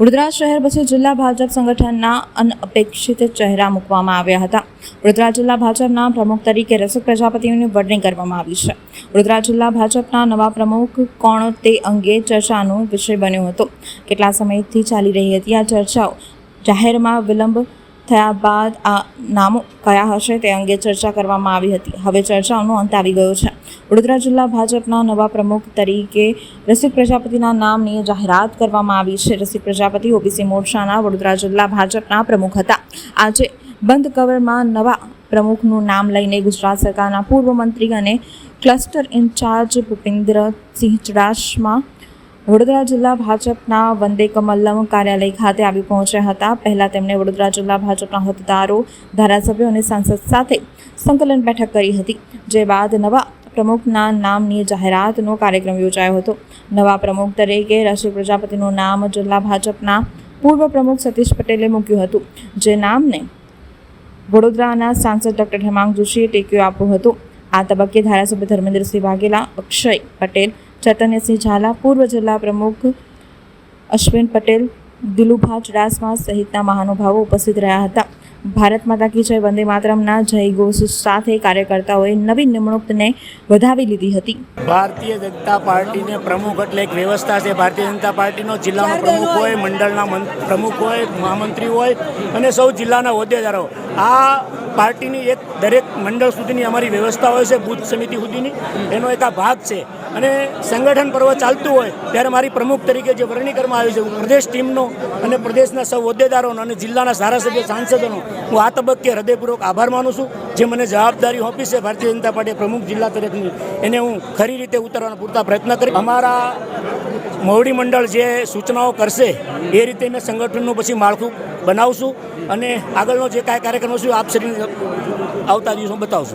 વડોદરા શહેર પછી જિલ્લા ભાજપ સંગઠનના અનઅપેક્ષિત ચહેરા મૂકવામાં આવ્યા હતા. વડોદરા જિલ્લા ભાજપના પ્રમુખ તરીકે રસક પ્રજાપતિની વરણી કરવામાં આવી છે. વડોદરા જિલ્લા ભાજપના નવા પ્રમુખ કોણ તે અંગે ચર્ચાનો વિષય બન્યો હતો. કેટલા સમયથી ચાલી રહી હતી આ ચર્ચાઓ? જાહેરમાં વિલંબ થયા બાદ આ નામો કયા હશે તે અંગે ચર્ચા કરવામાં આવી હતી. હવે ચર્ચાઓનો અંત આવી ગયો છે. વડોદરા જિલ્લા ભાજપના નવા પ્રમુખ તરીકે રસિક પ્રજાપતિના નામની જાહેરાત કરવામાં આવી છે. રસિક પ્રજાપતિ ઓબીસી મોરચાના વડોદરા જિલ્લા ભાજપના પ્રમુખ હતા. આજે બંધ કવરમાં નવા પ્રમુખનું નામ લઈને ગુજરાત સરકારના પૂર્વ મંત્રી અને ક્લસ્ટર ઇન્ચાર્જ ભૂપેન્દ્રસિંહ ચુડાસમા વડોદરા જિલ્લા ભાજપના વંદે કમલ્લમ કાર્યાલય ખાતે આવી પહોંચ્યા હતા. પહેલા તેમણે વડોદરા જિલ્લા ભાજપના હોદ્દેદારો, ધારાસભ્યો અને સાંસદ સાથે સંકલન બેઠક કરી હતી, જે બાદ નવા પ્રમુખના નામની જાહેરાતનો કાર્યક્રમ યોજાયો હતો. નવા પ્રમુખ તરીકે રસિક પ્રજાપતિનું નામ જિલ્લા ભાજપના પૂર્વ પ્રમુખ સતીશ પટેલે મૂક્યું હતું, જે નામને વડોદરાના સાંસદ ડૉક્ટર હેમાંગ જોશીએ ટેક્યો આપ્યો હતો. આ તબક્કે ધારાસભ્ય ધર્મેન્દ્રસિંહ વાઘેલા, અક્ષય પટેલ ચૈતન્યસિંહ ઝાલા પૂર્વ જિલ્લા પ્રમુખ અશ્વિન પટેલ દિલુભા ચુડાસમા સહિતના મહાનુભાવો ઉપસ્થિત રહ્યા હતા. ભારત માતા કી જય વંદે માતરમના જયઘોષ સાથે કાર્યકર્તાઓએ નવી નિમણૂકને વધાવી લીધી હતી. ભારતીય જનતા પાર્ટીને પ્રમુખ એટલે એક વ્યવસ્થા છે. ભારતીય જનતા પાર્ટીનો જિલ્લાનો પ્રમુખ હોય મંડળના પ્રમુખ હોય મહામંત્રી હોય અને સૌ જિલ્લાના હોદ્દેદારો. આ પાર્ટીની એક દરેક મંડળ સુધીની અમારી વ્યવસ્થા હોય છે, બૂથ સમિતિ સુધીની. એનો એક આ ભાગ છે. અને સંગઠન પર્વ ચાલતું હોય, ત્યારે મારી પ્રમુખ તરીકે જે વરણી કરવામાં આવી છે, હું પ્રદેશ ટીમનો અને પ્રદેશના સૌ હોદ્દેદારોનો અને જિલ્લાના ધારાસભ્ય, સાંસદોનો, હું આ તબક્કે હૃદયપૂર્વક આભાર માનું છું. જે મને જવાબદારી સોંપી છે, ભારતીય જનતા પાર્ટી પ્રમુખ જિલ્લા તરફની એને હું ખરી રીતે ઉતારવાના પૂરતા પ્રયત્ન કરી અમારા મોવડી મંડળ જે સૂચનાઓ કરશે, એ રીતે મેં સંગઠનનું પછી માળખું બનાવશું અને આગળનો જે કાંઈ કાર્યક્રમ હશે આપ શ્રી આવતા દિવસો બતાવશું